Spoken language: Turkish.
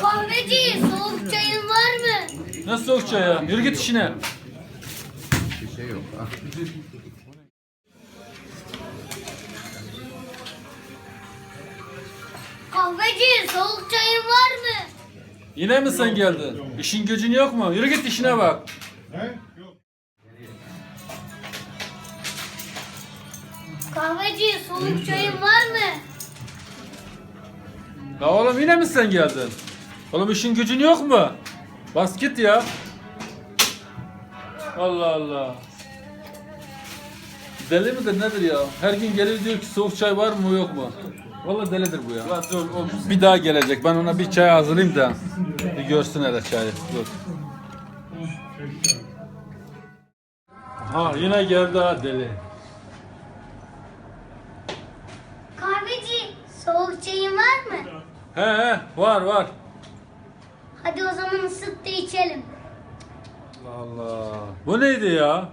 Kahveci soğuk çayın var mı? Nasıl soğuk çay ya? Yürü git işine. Bir şey yok. Kahveci soğuk çayın var mı? Yine mi sen geldin? İşin gücün yok mu? Yürü git işine bak. Kahveci soğuk çayın var Ya oğlum yine mi sen geldin? Oğlum işin gücün yok mu? Bas git ya. Allah Allah. Deli midir nedir ya? Her gün gelir diyor ki soğuk çay var mı yok mu? Vallahi delidir bu ya. Ulan dur, o bir daha gelecek. Ben ona bir çay hazırlayayım da. Bir görsün hele çayı. Dur. Ha yine geldi ha deli. Kahveci soğuk çayın var mı? He he var var. Hadi o zaman ısıt da içelim. Allah Allah. Bu neydi ya?